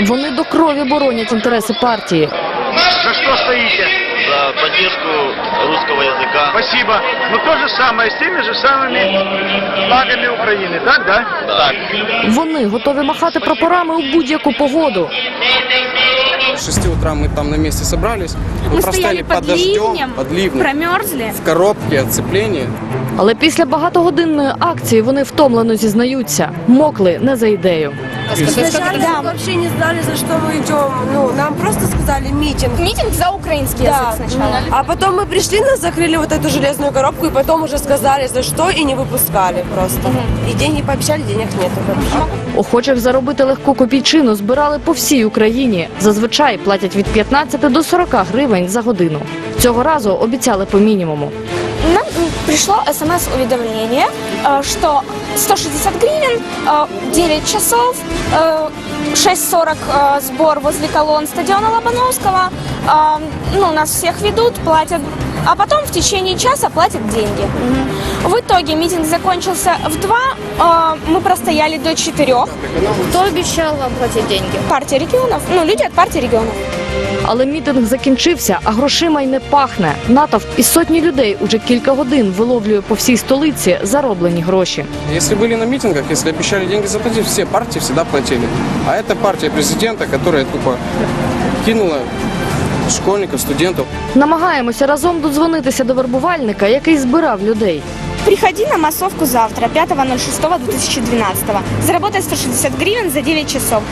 Вони до крові боронять інтереси партії. За что стоите? за поддержку русского языка. Спасибо. Но то же самое, с теми же самыми флагами Украины, так, да? Так. Вони готові махати прапорами у будь-яку погоду. С 6 утра мы там на месте собрались. Мы, Мы простояли стояли под дождем, ливнем, под ливнем, промерзли. в коробке оцепления. Але після багатогодинної акції вони втомлено зізнаються, мокли не за ідею. Сначала мы вообще не знали, за что мы идем. Ну, нам просто сказали митинг. Митинг за украинский Да. язык сначала. А потом мы пришли, нас закрыли вот эту железную коробку, и потом уже сказали, за что, и не выпускали просто. И деньги пообещали, денег нету вообще. Охочих заробити легку копійчину збирали по всій Україні. Зазвичай платять від 15 до 40 гривень за годину. Цього разу обіцяли по мінімуму. Пришло смс-уведомление, э, что 160 гривен, э, 9 часов, э, 6.40 э, сбор возле колонн стадиона Лобановского. Ну, нас всех ведут, платят, а потом в течение часа платят деньги. В итоге митинг закончился в 2, э, мы простояли до 4. Кто обещал вам платить деньги? Партия регионов, ну, люди от партии регионов. Але мітинг закінчився, а грошима й не пахне. Натовп із сотні людей уже кілька годин виловлює по всій столиці зароблені гроші. Если были на митингах, если обещали деньги заплатить, все партии всегда платили. А это партия президента, которая тупо кинула школьников, студентов. Намагаємося разом додзвонитися до вербувальника, який збирав людей. Приходи на массовку завтра, 5.06.2012. Заработай 160 гривен за 9 часов.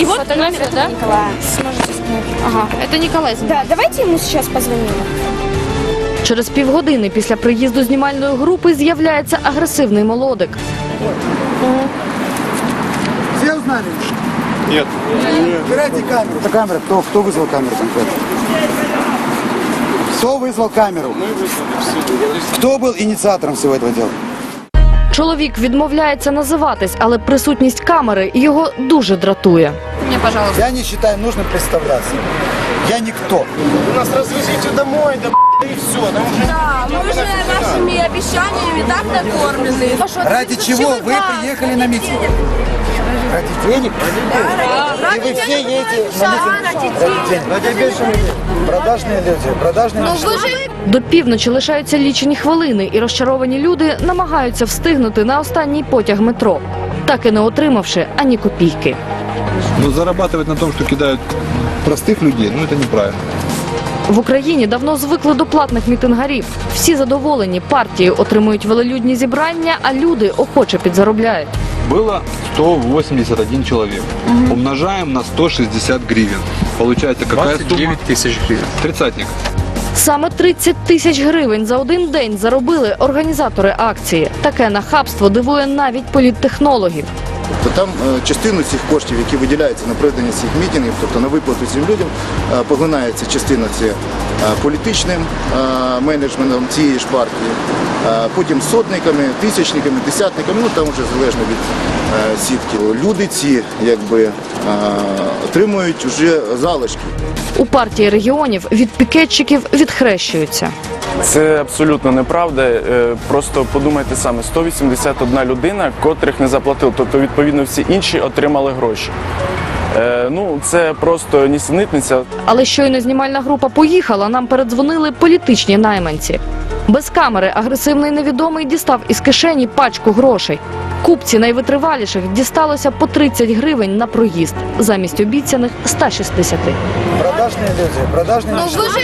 И вот Фотография, номер этого да? Николая. Сможете скинуть? Ага. Это Николай. Да, давайте ему сейчас позвоним. Через півгодини після приїзду знімальної групи з'являється агресивний молодик. Все узнали? Нет. Убирайте камеру. Это камера. Кто, кто вызвал камеру конкретно? Кто вызвал камеру? Кто был инициатором всего этого дела? Чоловік відмовляється називатись, але присутність камери його дуже дратує. Мне, пожалуйста. Я не считаю нужным представляться. Я никто. Нас развезите домой, да и все. Там уже Да, мы уже нашими обещаниями так накормлены. Ради чего вы приехали на митинг? Ради денег? И вы все едете на митинг ради денег. Продажные люди, продажные люди. До півночі лишаються лічені хвилини, і розчаровані люди намагаються встигнути на останній потяг метро, так і не отримавши ані копійки. Но зарабатывать на том, что кидают простых людей, ну это неправильно. В Україні давно звикли до платних мітингарів. Всі задоволені, партії отримують велелюдні зібрання, а люди охоче підзаробляють. Было 181 человек. Умножаем на 160 гривен. Получается какая сумма? тысяч гривен. Тридцатник. Саме 30 тисяч гривень за один день заробили організатори акції. Таке нахабство дивує навіть політтехнологів. То там е, частину цих коштів, які виділяються на проведення цих мітингів, тобто на виплату цим людям, е, поглинається частина це е, політичним менеджментом цієї ж партії, потім сотниками, тисячниками, десятниками, ну там вже залежно від сітки. Люди ці якби отримують вже залишки. У партії регіонів від пікетчиків відхрещуються. Це абсолютно неправда. Е, Просто подумайте саме, 181 людина, котрих не заплатили, тобто відповідно всі інші отримали гроші. Е, Ну, це просто нісенітниця. Але щойно знімальна група поїхала, нам передзвонили політичні найманці. Без камери агресивний невідомий дістав із кишені пачку грошей. Купці найвитриваліших дісталося по 30 гривень на проїзд замість обіцяних 160. Продажные люди, продажные Ну люди. вы же